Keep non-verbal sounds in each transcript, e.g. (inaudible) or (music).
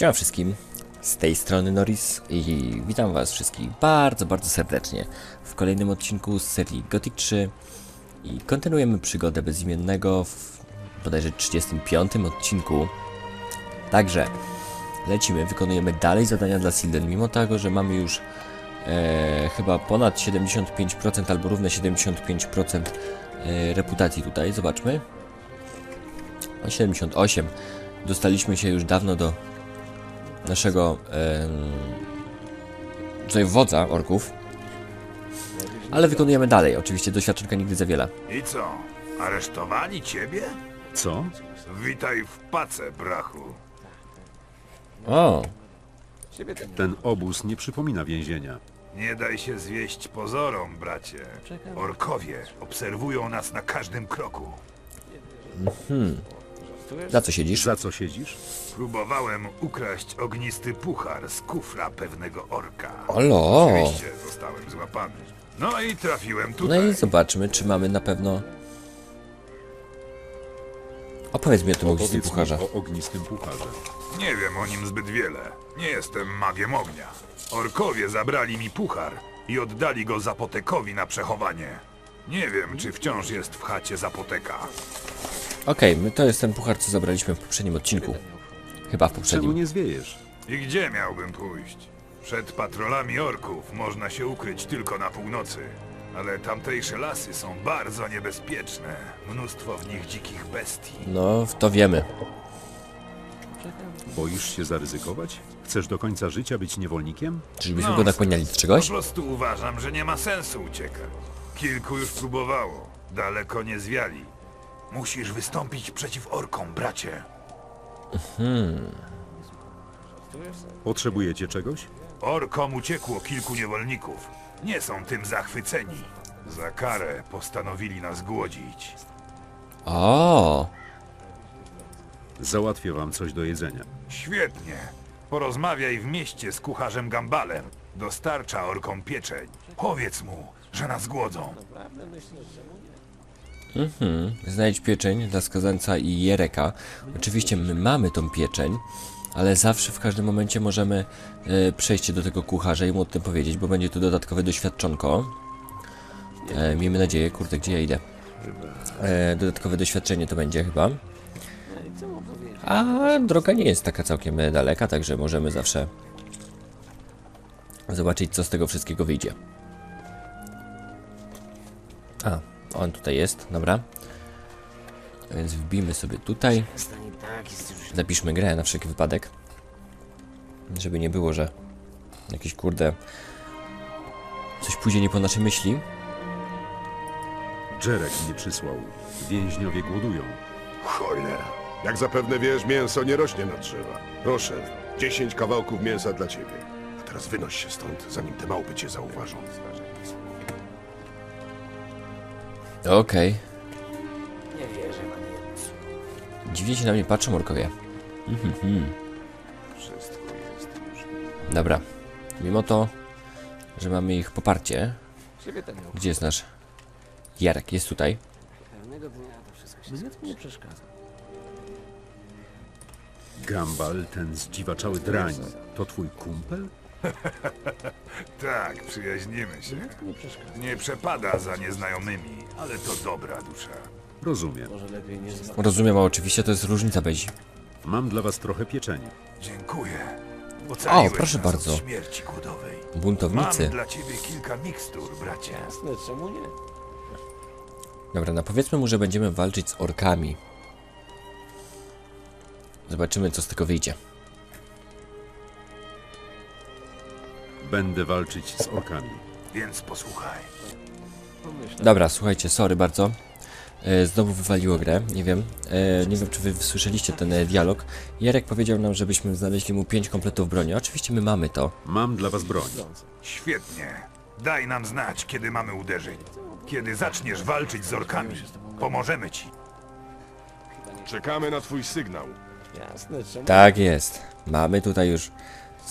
Siema wszystkim, z tej strony Norris i witam was wszystkich bardzo, bardzo serdecznie w kolejnym odcinku z serii Gothic 3 i kontynuujemy przygodę bezimiennego w bodajże 35 odcinku. Także lecimy, wykonujemy dalej zadania dla Silden, mimo tego, że mamy już e, chyba ponad 75% albo równe 75% e, reputacji tutaj, zobaczmy. A 78. Dostaliśmy się już dawno do naszego em, tutaj wodza orków. Ale wykonujemy dalej. Oczywiście doświadczonka nigdy za wiele. I co? Aresztowali ciebie? Co? Witaj w pace, brachu. O, Ten obóz nie przypomina więzienia. Nie daj się zwieść pozorom, bracie. Orkowie obserwują nas na każdym kroku. Za co siedzisz? Za co siedzisz? Próbowałem ukraść ognisty puchar z kufra pewnego orka. Olo! Oczywiście zostałem złapany. No i trafiłem No tutaj. i zobaczmy, czy mamy na pewno... Opowiedz mi o tym ognistym Opowiedz pucharze. mi o ognistym pucharze. Nie wiem o nim zbyt wiele. Nie jestem magiem ognia. Orkowie zabrali mi puchar i oddali go Zapotekowi na przechowanie. Nie wiem, czy wciąż jest w chacie Zapoteka. Okej, my to jest ten puchar, co zabraliśmy w poprzednim odcinku. Chyba w Czemu poprzednim. nie zwiejesz? I gdzie miałbym pójść? Przed patrolami orków można się ukryć tylko na północy. Ale tamtejsze lasy są bardzo niebezpieczne. Mnóstwo w nich dzikich bestii. No, to wiemy. Boisz się zaryzykować? Chcesz do końca życia być niewolnikiem? Czyżbyśmy No, go nakłaniali do Po czegoś? prostu uważam, że nie ma sensu uciekać. Kilku już próbowało. Daleko nie zwiali. Musisz wystąpić przeciw orkom, bracie. Potrzebujecie czegoś? Orkom uciekło kilku niewolników. Nie są tym zachwyceni. Za karę postanowili nas głodzić. O, Załatwię wam coś do jedzenia. Świetnie. Porozmawiaj w mieście z kucharzem Gambalem. Dostarcza orkom pieczeń. Powiedz mu, że nas głodzą. Znajdź pieczeń dla skazańca i Jereka. Oczywiście my mamy tą pieczeń, ale zawsze w każdym momencie możemy e, przejść do tego kucharza i mu o tym powiedzieć, bo będzie to dodatkowe doświadczonko. E, miejmy nadzieję, kurde, gdzie ja idę? E, dodatkowe doświadczenie to będzie chyba. A droga nie jest taka całkiem daleka, także możemy zawsze zobaczyć, co z tego wszystkiego wyjdzie. A, on tutaj jest, dobra. Więc wbijmy sobie tutaj. Zapiszmy grę na wszelki wypadek. Żeby nie było, że jakiś kurde coś pójdzie nie po naszej myśli. Jerek mnie przysłał. Więźniowie głodują. Cholera. Jak zapewne wiesz, mięso nie rośnie na drzewa. Proszę, 10 kawałków mięsa dla ciebie. A teraz wynoś się stąd, zanim te małpy cię zauważą. Okej. Dziwnie się na mnie patrzą orkowie. Mhm. Dobra. Mimo to, że mamy ich poparcie. Gdzie jest nasz Jarek? Jest tutaj. Gambal, ten zdziwaczały drań. To twój kumpel? (laughs) Tak, przyjaźnimy się. Nie przepada za nieznajomymi, ale to dobra dusza. Rozumiem. Rozumiem, a oczywiście to jest różnica bezi. Mam dla was trochę pieczeni. Dziękuję. Ocaliłeś proszę nas bardzo. Od śmierci głodowej. Mam Buntownicy. dla ciebie kilka mikstur, bracie. Dobra, no powiedzmy mu, że będziemy walczyć z orkami. Zobaczymy, co z tego wyjdzie. Będę walczyć z orkami. Więc posłuchaj. Dobra, słuchajcie, sorry bardzo. E, znowu wywaliło grę, nie wiem. E, nie wiem, czy wy słyszeliście ten e, dialog. Jarek powiedział nam, żebyśmy znaleźli mu 5 kompletów broni. Oczywiście my mamy to. Mam dla was broń. Świetnie. Daj nam znać, kiedy mamy uderzyć. Kiedy zaczniesz walczyć z orkami, pomożemy ci. Czekamy na twój sygnał. Tak jest. Mamy tutaj już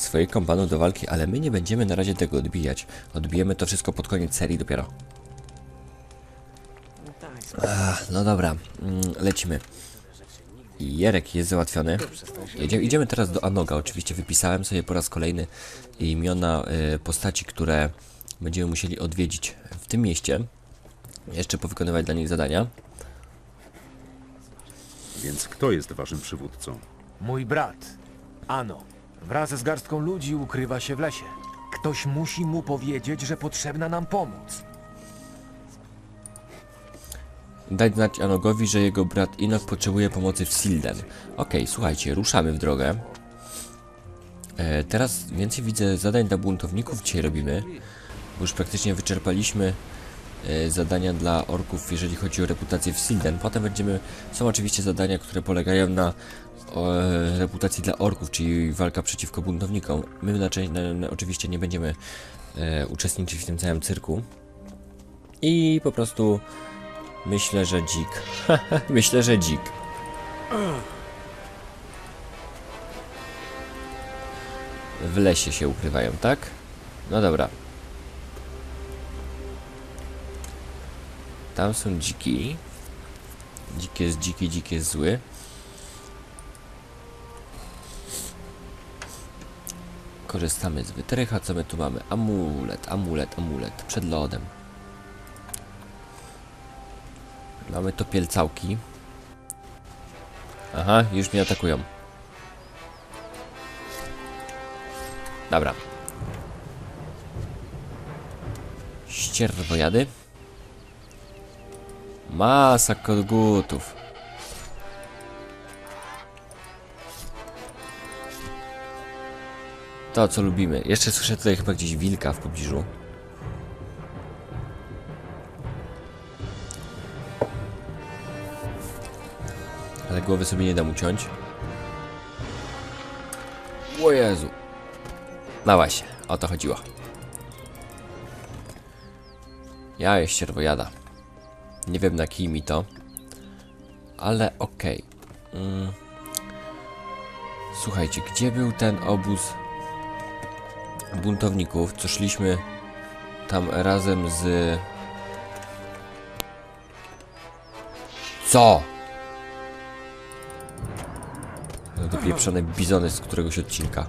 swoich kompanów do walki, ale my nie będziemy na razie tego odbijać. Odbijemy to wszystko pod koniec serii dopiero. Ach, no dobra, mm, lecimy. Jerek jest załatwiony. Jedzie, idziemy teraz do Anoga. Oczywiście wypisałem sobie po raz kolejny imiona y, postaci, które będziemy musieli odwiedzić w tym mieście. Jeszcze powykonywać dla nich zadania. Więc kto jest waszym przywódcą? Mój brat, Ano, wraz z garstką ludzi ukrywa się w lesie. Ktoś musi mu powiedzieć, że potrzebna nam pomoc. Dać znać Anogowi, że jego brat Inok potrzebuje pomocy w Silden. Okej, słuchajcie, ruszamy w drogę. E, teraz więcej widzę zadań dla buntowników dzisiaj robimy. Bo już praktycznie wyczerpaliśmy e, zadania dla orków, jeżeli chodzi o reputację w Silden. Potem będziemy... Są oczywiście zadania, które polegają na reputacji dla orków, czyli walka przeciwko buntownikom. My na, na, oczywiście nie będziemy e, uczestniczyć w tym całym cyrku. I po prostu Myślę, że dzik. (laughs) Myślę, że dzik. W lesie się ukrywają, tak? No dobra. Tam są dziki. Dzik jest dziki, dzik jest zły. Korzystamy z wytrycha. Co my tu mamy? Amulet, amulet, amulet. Przed lodem. Mamy to pielcałki. Aha, już mnie atakują. Dobra. Ścierwojady. Masa kogutów. To co lubimy. Jeszcze słyszę tutaj chyba gdzieś wilka w pobliżu. Ale głowy sobie nie dam uciąć. O Jezu. No właśnie, o to chodziło. Ja jest ścierwojada. Nie wiem na kij mi to. Ale okej. Mm. Słuchajcie, gdzie był ten obóz buntowników, co szliśmy tam razem z... Co? Te pieprzone bizony z któregoś odcinka.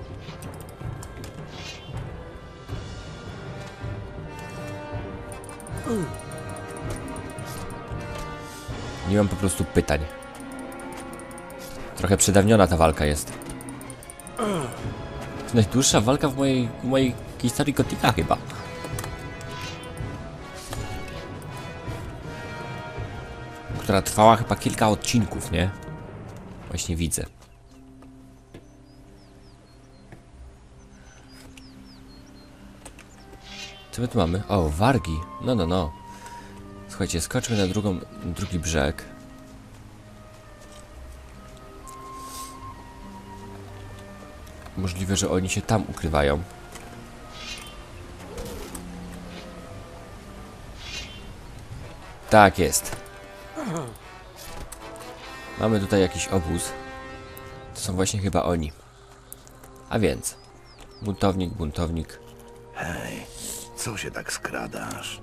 Nie mam po prostu pytań. Trochę przedawniona ta walka jest. To najdłuższa walka w mojej, w mojej historii Gotika chyba. Która trwała chyba kilka odcinków, nie? Właśnie widzę. Co my tu mamy? O, wargi. No, no, no. Słuchajcie, skoczmy na drugą, drugi brzeg. Możliwe, że oni się tam ukrywają. Tak jest. Mamy tutaj jakiś obóz. To są właśnie chyba oni. A więc. Buntownik, buntownik. Hej, co się tak skradasz?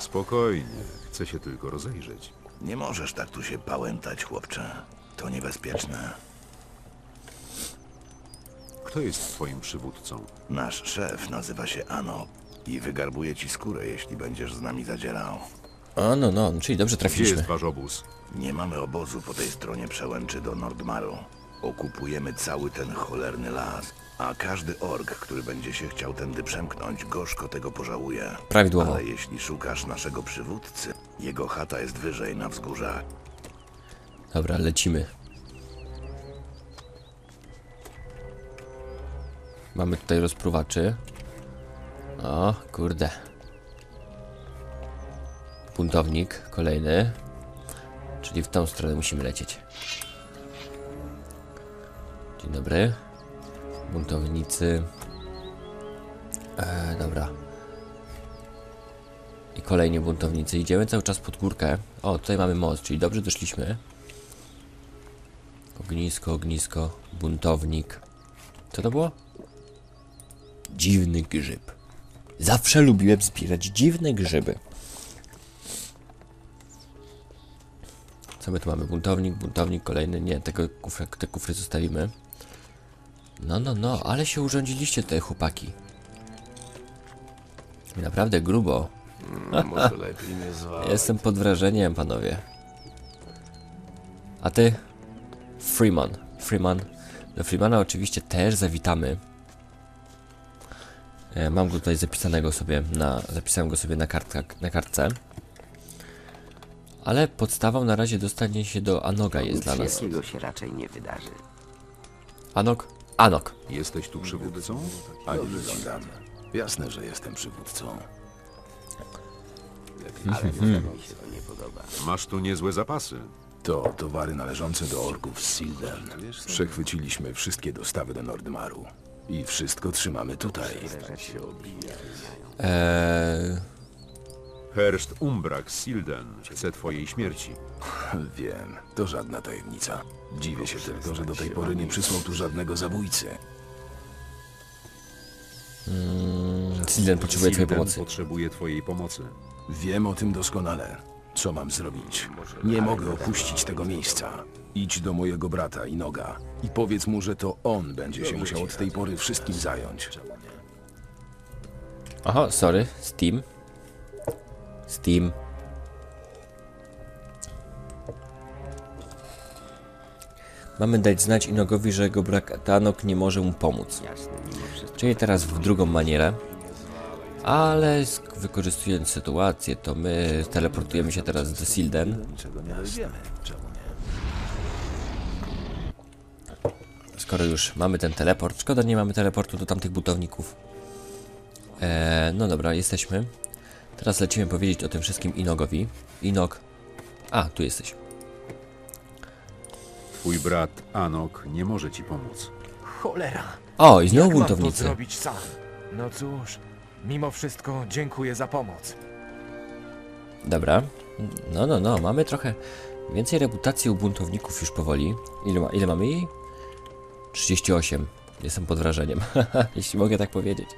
Spokojnie, chcę się tylko rozejrzeć. Nie możesz tak tu się pałętać, chłopcze. To niebezpieczne. Kto jest twoim przywódcą? Nasz szef nazywa się Ano i wygarbuje ci skórę, jeśli będziesz z nami zadzierał. A no, no, czyli dobrze Gdzie trafiliśmy. jest wasz obóz? Nie mamy obozu po tej stronie przełęczy do Nordmaru. Okupujemy cały ten cholerny las. A każdy ork, który będzie się chciał tędy przemknąć, gorzko tego pożałuje. Prawidłowo. Ale jeśli szukasz naszego przywódcy, jego chata jest wyżej na wzgórzach. Dobra, lecimy. Mamy tutaj rozpruwaczy. O, kurde. Buntownik, kolejny. Czyli w tą stronę musimy lecieć. Dzień dobry. Buntownicy. E, dobra. I kolejni buntownicy. Idziemy cały czas pod górkę. O, tutaj mamy most, czyli dobrze doszliśmy. Ognisko, ognisko, buntownik. Co to było? Dziwny grzyb. Zawsze lubiłem zbierać dziwne grzyby. Co my tu mamy? Buntownik, buntownik, kolejny. Nie, tego kufry, te kufry zostawimy. No, no, no, ale się urządziliście te chłopaki. Naprawdę grubo. Może lepiej nie (laughs) zwał. Jestem pod wrażeniem, panowie. A ty? Freeman. Freeman. Do Freemana oczywiście też zawitamy. E, Mam go tutaj zapisanego sobie na. Zapisałem go sobie na, kartka, na kartce. Ale podstawą na razie dostanie się do Anoga jest dla nas. Takiego się raczej nie wydarzy. Anok? Anok. Jesteś tu przywódcą? A nie wyglądam. Jasne, że jestem przywódcą. Ale mi się to nie podoba. Masz tu niezłe zapasy. To towary należące do orków z Silden. Przechwyciliśmy wszystkie dostawy do Nordmaru. I wszystko trzymamy tutaj. Eee, Herszt Umbrak z Silden chce twojej śmierci. Wiem, to żadna tajemnica. Dziwię się tylko, że do tej pory nie przysłał tu żadnego zabójcy. Silden potrzebuje twojej Silden pomocy. potrzebuje twojej pomocy. Wiem o tym doskonale. Co mam zrobić? Nie mogę opuścić tego miejsca. Idź do mojego brata Inoga i powiedz mu, że to on będzie się musiał od tej pory wszystkim zająć. Aha, sorry. Steam. Steam. Mamy dać znać Inogowi, że jego brak Tanok nie może mu pomóc. Czyli teraz w drugą manierę. Ale wykorzystując sytuację, to my teleportujemy się teraz do Silden. Skoro już mamy ten teleport, szkoda nie mamy teleportu do tamtych butowników. Eee, no dobra, jesteśmy. Teraz lecimy powiedzieć o tym wszystkim Inogowi. Inog. A, tu jesteś. Twój brat Anok nie może ci pomóc. Cholera! O, i znowu Jak mam to buntownicy. zrobić sam? No cóż, mimo wszystko dziękuję za pomoc. Dobra. No, no, no, mamy trochę więcej reputacji u buntowników już powoli. Ile, ma, ile mamy jej? 38. Jestem pod wrażeniem, (laughs) jeśli mogę tak powiedzieć.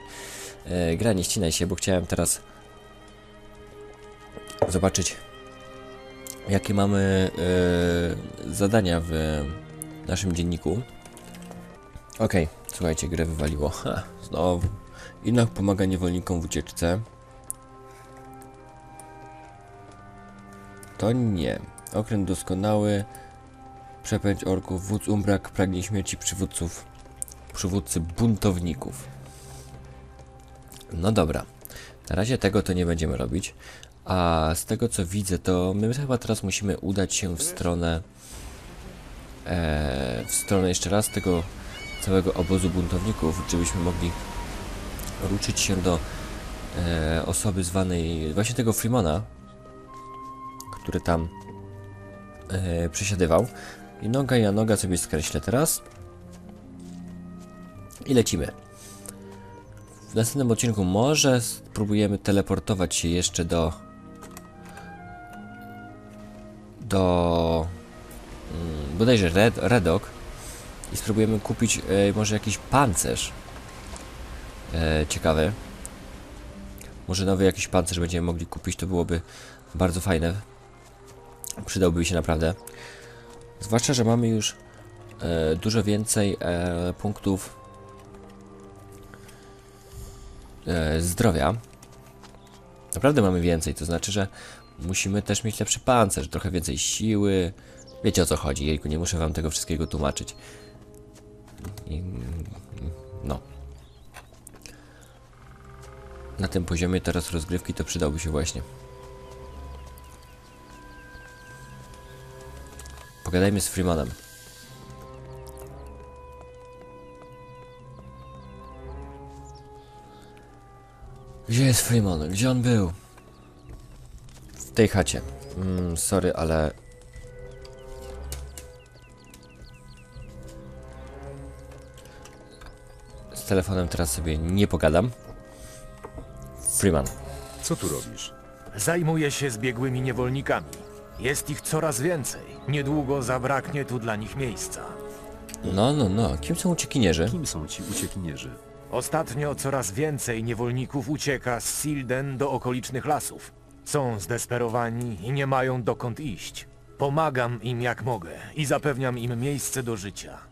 E, gra, nie ścinaj się, bo chciałem teraz zobaczyć, jakie mamy e, zadania w naszym dzienniku. Okej, słuchajcie, grę wywaliło. Ha, (laughs) znowu. Inok pomaga niewolnikom w ucieczce. To nie. Okręt doskonały. Przepędź orków. Wódz Umbrak pragnie śmierci przywódców. Przywódcy buntowników. No dobra. Na razie tego to nie będziemy robić. A z tego co widzę, to my chyba teraz musimy udać się w stronę. E, w stronę jeszcze raz tego całego obozu buntowników, żebyśmy mogli ruszyć się do e, osoby zwanej właśnie tego Freemana, który tam e, przesiadywał. I noga ja noga sobie skreślę teraz. I lecimy. W następnym odcinku może spróbujemy teleportować się jeszcze do do mm, bodajże Red, Redok i spróbujemy kupić e, może jakiś pancerz e, ciekawy. Może nowy jakiś pancerz będziemy mogli kupić, to byłoby bardzo fajne. Przydałby się naprawdę. Zwłaszcza, że mamy już e, dużo więcej e, punktów e, zdrowia. Naprawdę mamy więcej, to znaczy, że musimy też mieć lepszy pancerz, trochę więcej siły. Wiecie o co chodzi, jejku, nie muszę wam tego wszystkiego tłumaczyć. I, no. Na tym poziomie teraz rozgrywki to przydałby się właśnie. Pogadajmy z Freemanem. Gdzie jest Freeman? Gdzie on był? W tej chacie. Mm, sorry, ale... Z telefonem teraz sobie nie pogadam. Freeman. Co tu robisz? Zajmuję się zbiegłymi niewolnikami. Jest ich coraz więcej. Niedługo zabraknie tu dla nich miejsca. No, no, no. Kim są uciekinierzy? Kim są ci uciekinierzy? Ostatnio coraz więcej niewolników ucieka z Silden do okolicznych lasów. Są zdesperowani i nie mają dokąd iść. Pomagam im jak mogę i zapewniam im miejsce do życia.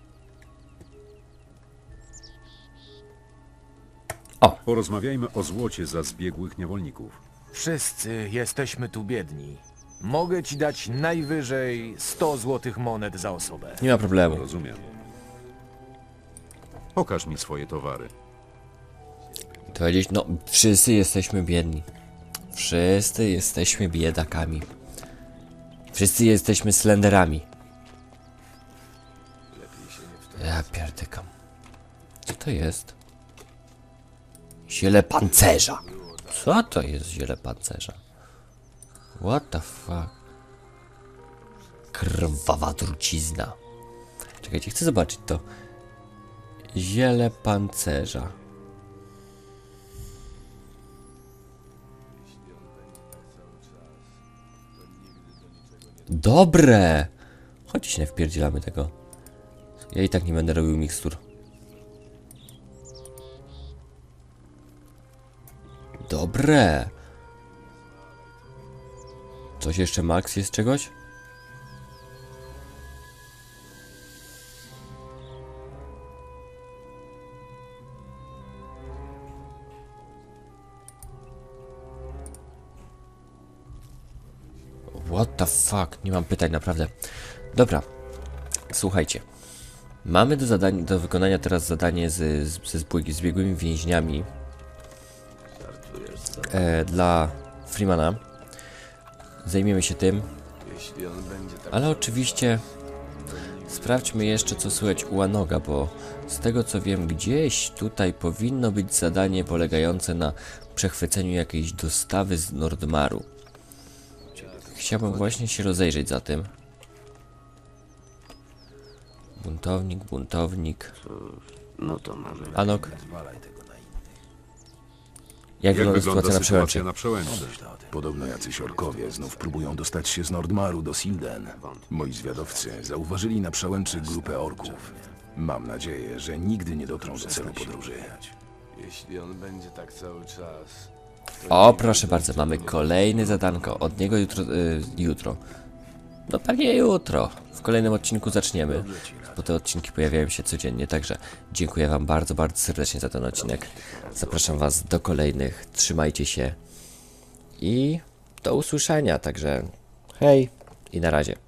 Porozmawiajmy o złocie za zbiegłych niewolników. Wszyscy jesteśmy tu biedni. Mogę ci dać najwyżej 100 złotych monet za osobę. Nie ma problemu. Rozumiem. Pokaż mi swoje towary. To powiedzieć, no wszyscy jesteśmy biedni. Wszyscy jesteśmy biedakami. Wszyscy jesteśmy slenderami. Ja pierdykam. Co to jest? Ziele pancerza. Co to jest ziele pancerza? What the fuck? Krwawa trucizna. Czekajcie, chcę zobaczyć to. Ziele pancerza. Dobre! Chodź nie wpierdzielamy tego. Ja i tak nie będę robił mikstur. Dobre! Coś jeszcze, Max, jest czegoś? What the fuck? Nie mam pytań, naprawdę. Dobra. Słuchajcie. Mamy do, zadań, do wykonania teraz zadanie z, z, ze zbieg- zbiegłymi więźniami e, dla Freemana. Zajmiemy się tym. Ale oczywiście sprawdźmy jeszcze co słychać u Anoga, bo z tego co wiem, gdzieś tutaj powinno być zadanie polegające na przechwyceniu jakiejś dostawy z Nordmaru. Chciałbym właśnie się rozejrzeć za tym. Buntownik, buntownik. No to mamy. Anok. Jak wygląda sytuacja na przełęczy? na przełęczy? Podobno jacyś orkowie znów próbują dostać się z Nordmaru do Silden. Moi zwiadowcy zauważyli na przełęczy grupę orków. Mam nadzieję, że nigdy nie dotrą do celu podróży. Jeśli on będzie tak cały czas. O, proszę bardzo, mamy kolejne zadanko. Od niego jutro. Y, jutro. No pewnie jutro. W kolejnym odcinku zaczniemy. Bo te odcinki pojawiają się codziennie, także dziękuję Wam bardzo, bardzo serdecznie za ten odcinek. Zapraszam Was do kolejnych. Trzymajcie się i do usłyszenia. Także hej i na razie.